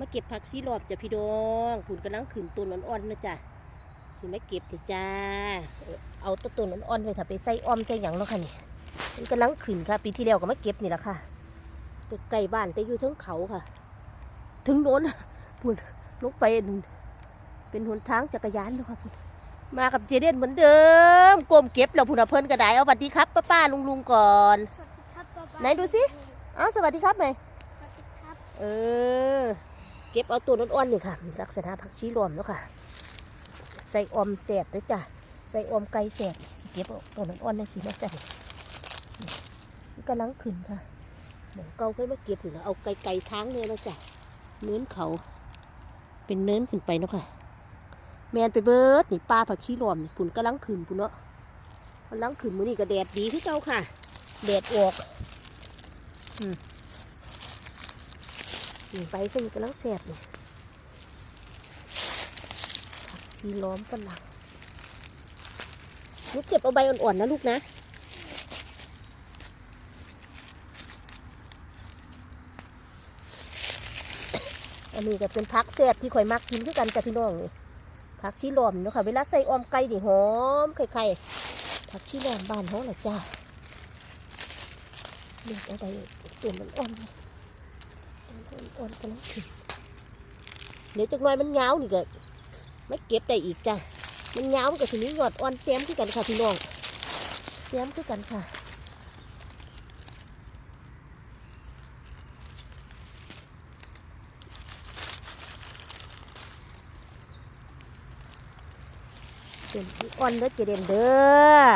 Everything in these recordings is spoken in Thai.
มาเก็บผักซีรอบจ้ะพี่ดองผุนกำลังขึ้นต้นอ่อนๆนะจ้ะสิมาเก็บเถอะจ้า เออเอาแต้นต้นอ่อนๆไปถ้าไปใส่อ้อมใส่หยังเนาะค่ะนี่มันกำลังขึ้นค่ะ ปีที่แล้วก็มาเก็บนี่แหละค่ะแต่ไกลบ้านแต่อยู่เทั้งเขาค่ะ ถึงโน้นผุนลงไปเป็นหนทางจักรยานเนาะค่ะพุ่นมากับเจเดนเหมือนเดิมก้มเก็บแล้วพุ่นเอาเพิ่นกระไดเอาสวัสดีครับป้าป้าลุงลุงๆก่อนสวัสดีครับป๊าป๊าไหนดูสิอ้าวสวัสดีครับไหมสวัสดีครับ เออ เก็บเอาตัวนอ่อนๆนี่ค่ะมีลักษณะผักชีรวมแล้วค่ะ ใส่อมแสบด้วยจ้ะ ใส่อมไก่แสบเก็บเอาตัวนอ่อนๆในสีนะจ๊ะนี่มันกำลังขึ้นค่ะหมองเก่าเคยมาเก็บอยู่แล้วเอาไก่ไก่ทางเลยแล้วจ้ะเนื้นเขา เป็นเนื้นขึ้นไปเนาะค่ะ แมนไปเบิร์ดนี่ปลาผักชีรวมนี่ปุ่นกำลังขึ้นปุ่นเนาะกำลังขึ้นมือนี้ก็แดดดีที่เก่าค่ะ แดดออก นี่ใบซึ่งกำลังแสบเลยผักชีล้อมฝรั่งลูกเก็บเอาใบอ่อนๆนะลูกนะอันนี้ก็เป็นผักแสบที่ข่อยมักกินคือกันจ้ะพี่น้องนี่ผักชีล้อมเนาะค่ะเวลาใส่ออมไก่นี่หอมไข่ๆผักชีล้อมบ้านเขาแหละจ้าเลือกเอาใบตัวมันอ่อนๆ อ่อนๆกันแล้วเดี๋ยวจักหน่อยมันยาวนี่ก็ไม่เก็บได้อีกจ้ะมันยาวมันก็ทีนี้ยอดอ่อนแซมคือกันค่ะพี่น้องแซมคือกันค่ะเป็นอ่อนเด้อเจเดนเด้อ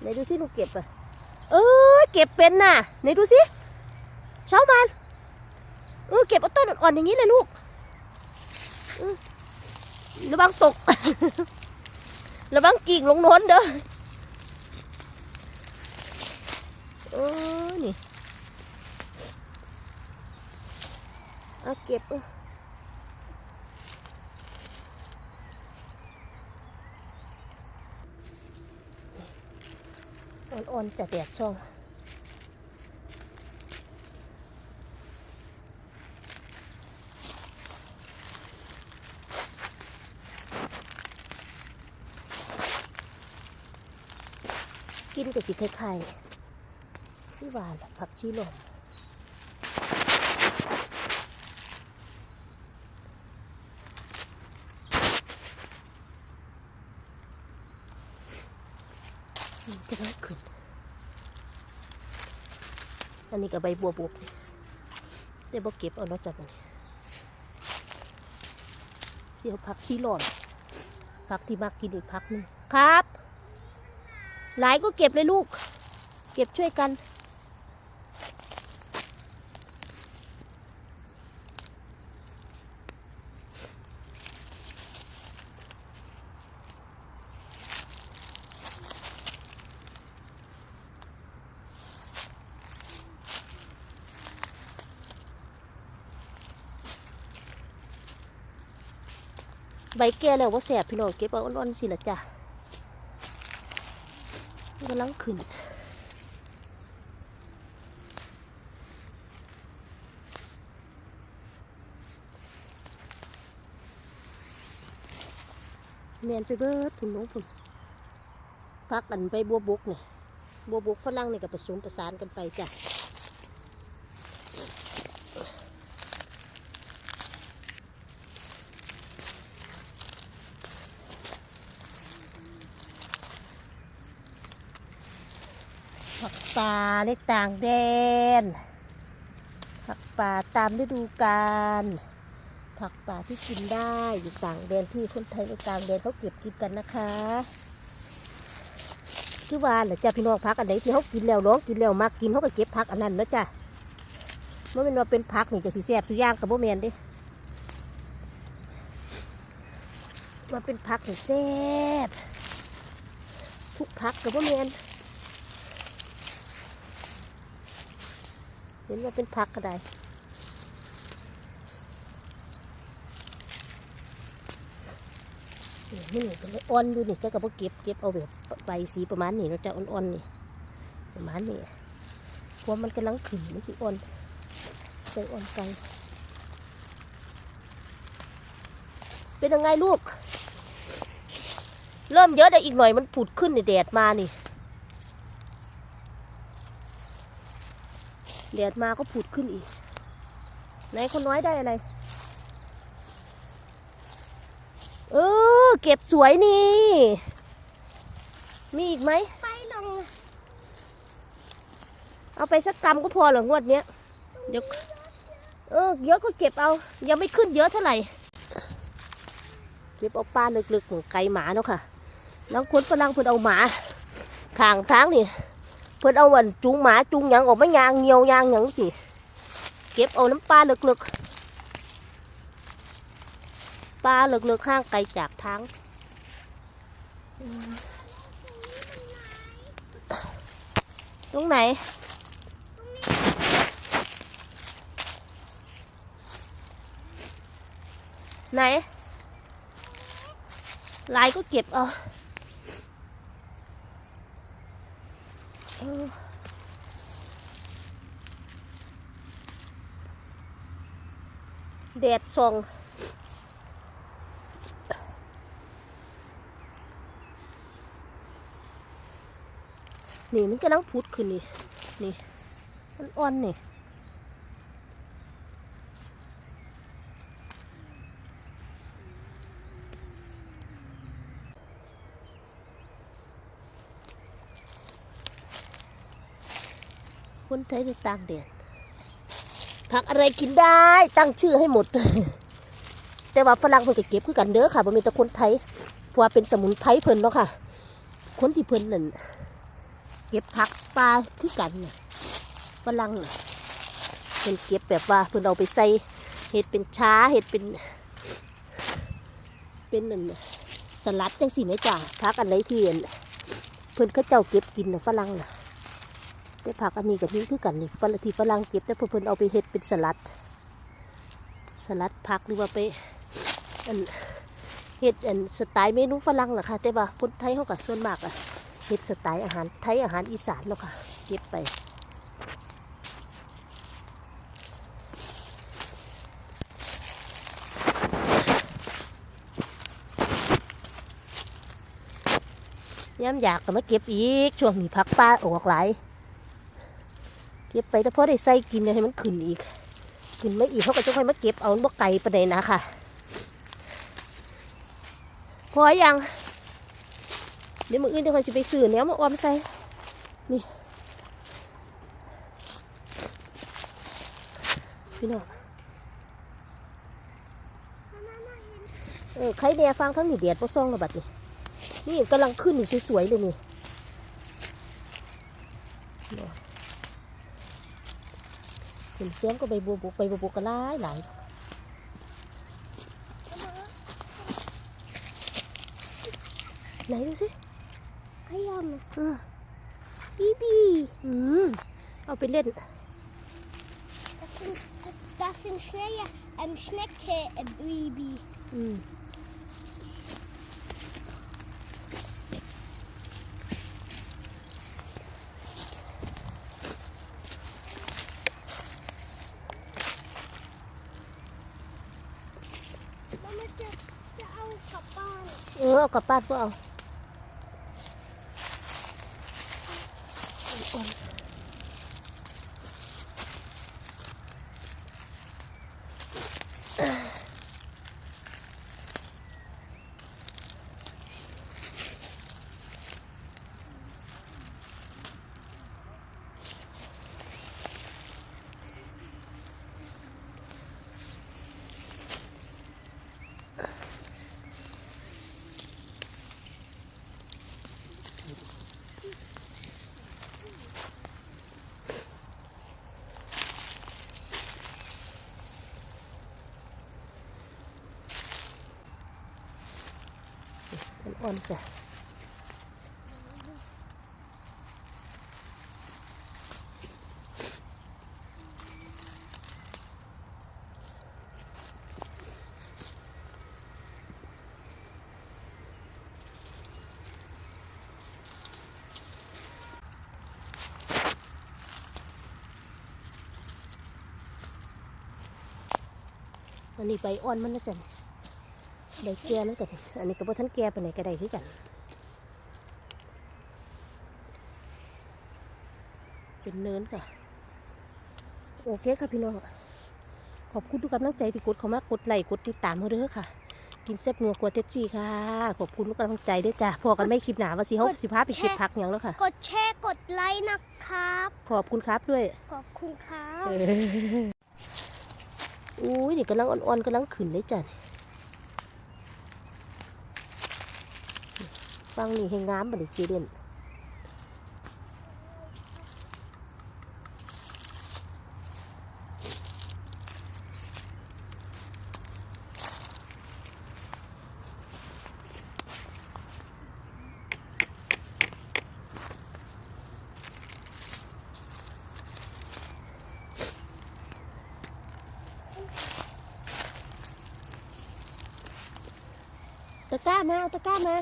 ไหนดูสิลูกเก็บอะเออเก็บเป็นน่ะไหนดูสิ เช้ามันเออเก็บเอาต้นอ่อนๆอย่างนี้เลยลูกระวังตก ระวังกิ่งลงน้นเด้อเออนี่เอาเก็บอาอ่อนๆจะแดดช่อง กินก็สิคล้ายๆที่ว่าล่ผักชีลมมันจะได้ขึ้น อันนี้ก็ใบบัวบกนี่แต่บ่เก็บเอาเนาะจัดมันเดี๋ยวผักชีร้อนผักที่มักกินอีกผักหนึงครับ หลายก็เก็บเลยลูก เก็บช่วยกัน ใบแก่แล้วว่าแสบพี่น้องเก็บเอาอ่อนๆสิละจ้ะ กำลังขึ้นแมนไปเบิดผุนน้องผุนพักกันไปบัวบกเนี่ยบัวบกฝรั่งเนี่ยก็ผสมประสานกันไปจ้ะ ผักป่าในต่างแดน ผักป่าตามฤดูกาล ผักป่าที่กินได้อยู่ต่างแดนที่คนไทยในต่างแดนเขาเก็บกินกันนะคะคือว่าหรือจ้ะพี่น้องพักอันไหนที่เขากินแล้วร้องกินแล้วมากกินเขาก็เก็บพักอันนั้นนะจ้ะเมื่อเป็นว่าเป็นพักนี่จะสีแสบสุย่างกับโบแมนดิว่าเป็นพักนี่แซ่บทุกพักกับโบแมน เห็นว่าเป็นพักก็ได้นี่นี่เป็อ่อนดูนี่เจ้าก็บ่เก็บเก็บเอาแบบใบสีประมาณนี้เราจะอ่อนๆนี่ ประมาณนี้ควมันกำลังขึ้นมันสิอ่อนใส่อ่อนไปเป็นยังไงลูก เริ่มเยอะได้อีกหน่อยมันผุดขึ้นในแดดมานี่ แดดมาก็ผุดขึ้นอีก ไหนคนน้อยได้อะไร เออ เก็บสวยนี่ มีอีกไหม ไปลงเอาไปสักกำก็พอเหรองวดเนี้ย เดี๋ยว เออ เยอะก็เก็บเอา ยังไม่ขึ้นเยอะเท่าไหร่ เก็บเอาปลาลึกๆของไก่หมาเนาะค่ะแล้วคนฝรั่งเพิ่นเอาหมาข้างทางนี่ เพิ่นเอาวันจูงหมาจูงหยังออกมายางเงียวยางหยังสิเก็บเอาน้ำปลาลึกๆปลาลึกๆข้างไกลจากทางอืมตรงไหนไหนลายก็เก็บเอาเออ แดดส่องนี่มันกำลังพุดขึ้นนี่ นี่ มันอ่อนนี่ คนไทยในต่างแดนผักอะไรกินได้ตั้งชื่อให้หมด แต่ว่าฝรั่งเพิ่นก็เก็บคือกันเด้อค่ะบ่มีแต่คนไทยเพราะว่าเป็นสมุนไพรเพิ่นเนาะค่ะ คนที่เพิ่นนั่นเก็บผักปลาคือกันน่ะฝรั่งน่ะเพิ่นเก็บแบบว่าเพิ่นเอาไปใส่เห็ดเป็นช้าเห็ดเป็น เป็นนั่นน่ะสลัดจังสิแม่จ้าผักอันไหนที่อั่นเพิ่นเขาเจ้าเก็บกินน่ะฝรั่งน่ะ แต่ผักอันนี้กับนี้คือกันนี่ฝรั่งที่ฝรั่งเก็บแต่เพิ่นเอาไปเฮ็ดเป็นสลัด สลัดผักหรือว่าไปอันเฮ็ดอันสไตล์เมนูฝรั่งล่ะค่ะ แต่ว่าคนไทยเขาก็ส่วนมากอะเฮ็ดสไตล์อาหารไทยอาหารอีสานแล้วค่ะ เก็บไปย้ำอยากก็มาเก็บอีก ช่วงนี้ผักปลาออกหลาย เก็บไปแต่พอได้ใส่กินเนี่ยให้มันขึ้นอีก ขึ้นไม่อีกเขาก็จะค่อยมาเก็บเอาบ่ไก่ประเด็นนะค่ะพอยังเดี๋ยวมืออื่นเดี๋ยวค่อยสิไปซื้อเนี้ยมาออมใส่นี่พี่น้องเออใครแดฟังทั้งนี่เดียดบ่ซ่องระบัดนี่นี่กำลังขึ้นอยู่สวยๆเลยนี่ เห็นเสียงก็ใบบัวบุกใบบัวบุกก็หลายหลายไหนดูสิไอ้ยอมอืมบีบีอืมเอาไปเล่น Das sind Schneie, ähm, Schnecke, äh, Baby. อืม มันมันจะจะเอากลับบ้าน เอากับป้านก็เอาอ่อน อ่อนจ้ะอันนี้ใบอ่อนมันนะจ๊ะ ได้แก่นั่นกันอันนี้ก็บ่ทันแก่ไปไหนใดก็ได้คือกันเป็นเนินค่ะ โอเคค่ะพี่น้อง ขอบคุณทุกกำลังใจที่กดเข้ามากดไลค์กดติดตามเขาเด้อค่ะ กินเซฟนัวกลัวเท็ดจี้ค่ะ ขอบคุณทุกกำลังใจด้วยจ้ะพอกันไม่คลิปหนาว่าสิเฮาสิพาไปเก็บผักอย่างแล้วค่ะ กดแชร์กดไลค์นะครับ ขอบคุณครับด้วย ขอบคุณครับ อุ้ยนี่กำลังอ่อนๆกำลังขึ้นเลยจ้ะ ฟังนี่ให้งามบัดนี้เจเด่นตะกร้ามาเอาตะกร้ามา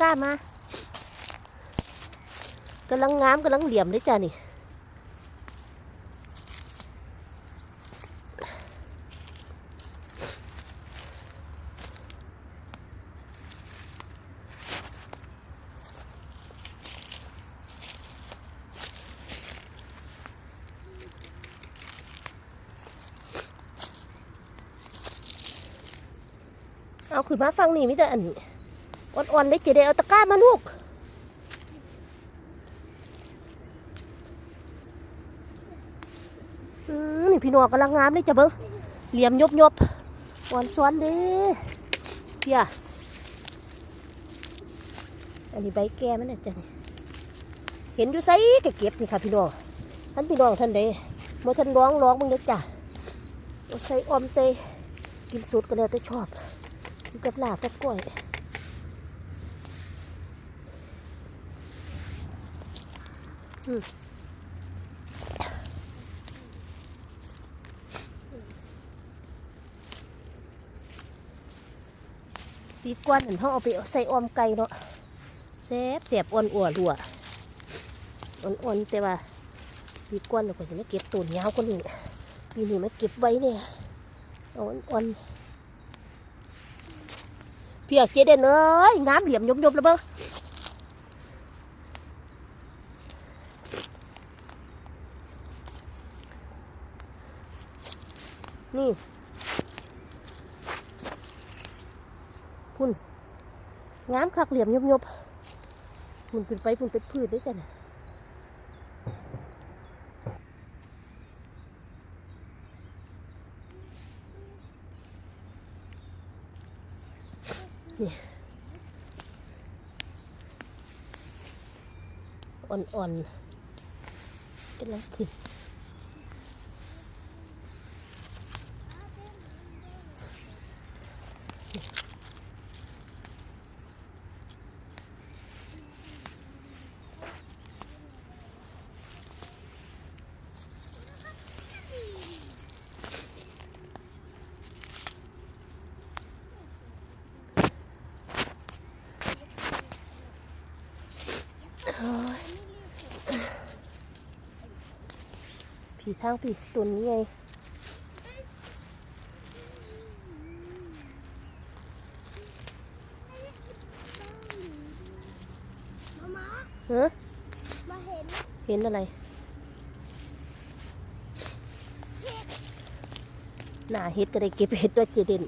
ก้ามากำลังงามกำลังเหลี่ยมเลยจ้ะนี่เอาขึ้นมาฟังนี่มิแต่อันนี้ อ่อนๆได้เจได้เอาตะกร้ามาลูกอืมนี่พี่น้องกำลังงามเลยจ้ะเบิ้งเหลี่ยมยบยบอ่อนซ้อนเด้เพียอันนี้ใบแก่มันน่ะจ้ะเห็นอยู่ไสก็เก็บนี่ค่ะพี่น้องท่านพี่น้องท่านใดเมื่อท่านร้องร้องมึงเด็กจ้ะเอาใส่ออมใส่กินสุดก็แล้วแต่ชอบกินกับลาบกับกล้วย ตีกวนอันเขาเอาไปใส่ออมไก่เนาะแซ่บแซ่บอ่อนอัวนรัวอ่อนอ่อนๆแต่ว่าตีกวนเราก็จะไม่เก็บตูนยาวกว่านี้ปีนี้ไม่เก็บไว้เนี่ยเอาอ่อนๆเพียกเจเด่นเอ้ยงามเหลี่ยมยมยมแล้วเบ้อ นี่พุ่นงามคักเหลี่ยมยมยมพุ่นขึ้นไปพุ่นเป็นพืชได้จ้ะน่ะอ่อนๆกำลังขึ้น ผีทางผีตัวนี้ไงมามาฮะมาเห็น เห็นอะไร หน้าเห็ดก็ได้เก็บเห็ดด้วยเจเด่น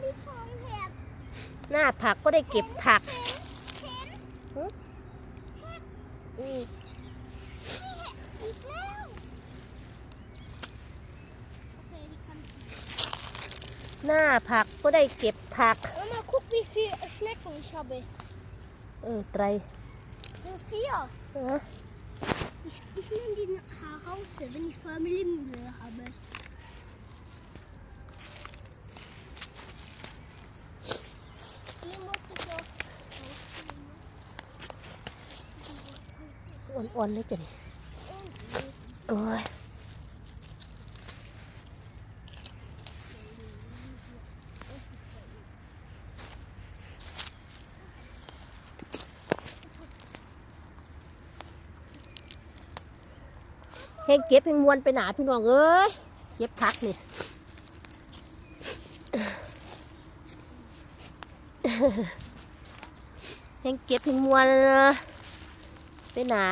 มีทองเห็ดหน้าผักก็ได้เก็บผัก เห็น อืม อีกแล้วโอเคพี่คัน หน้า ผักก็ได้เก็บผัก Mama, guck, wie viel Schnecken ich habe. เออไตร So vier. เออ Ich, ich nehme die nach Hause, wenn ich Familienmüll habe. Die muss ich noch rausnehmen. อ่อนๆเลยจ้ะนี่โอ้ย แห้งเก็บแห้งมวนไปหนาพี่น้องเอ้ยเก็บพักนี่แห้งเก็บแห้งมวนไปหนา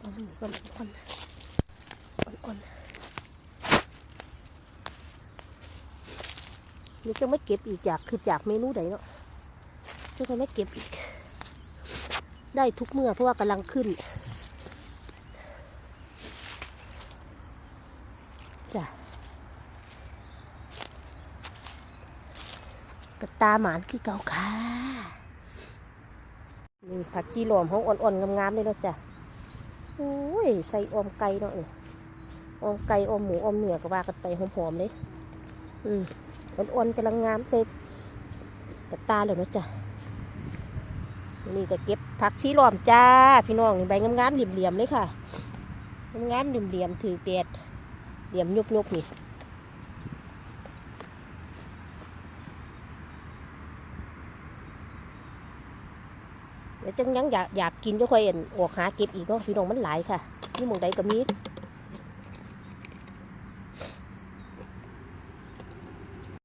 อ่อนอ่อนอ่อนนี่จะไม่เก็บอีกอยากคือจากเมนูใดเนาะ นี่จะไม่เก็บอีก ได้ทุกเมื่อเพราะว่ากำลังขึ้นจ้ะกระตาหมานคือเก่าค่ะนี่ผักชีหลอมของอ่อนๆงามๆเลยเนาะจ้ะโอ้ยใส่อมไก่เนาะนี่ออมไก่อมหมูออมเนื้อก็ว่ากันไปหอมๆเลยอืมอ่อนๆกำลังงามใส่กระตาเลยเนาะจ้ะ นี่ก็เก็บผักชีหลอมจ้า พี่น้องนี่ใบงามๆเหลี่ยมๆเลยค่ะงามๆเหลี่ยมๆถือเตียดเหลี่ยมยุกๆนี่เดี๋ยวจังยังอยากอยากกินจะค่อยอั่นออกหาเก็บอีกเนาะพี่น้องมันหลายค่ะนี่มองใดก็มี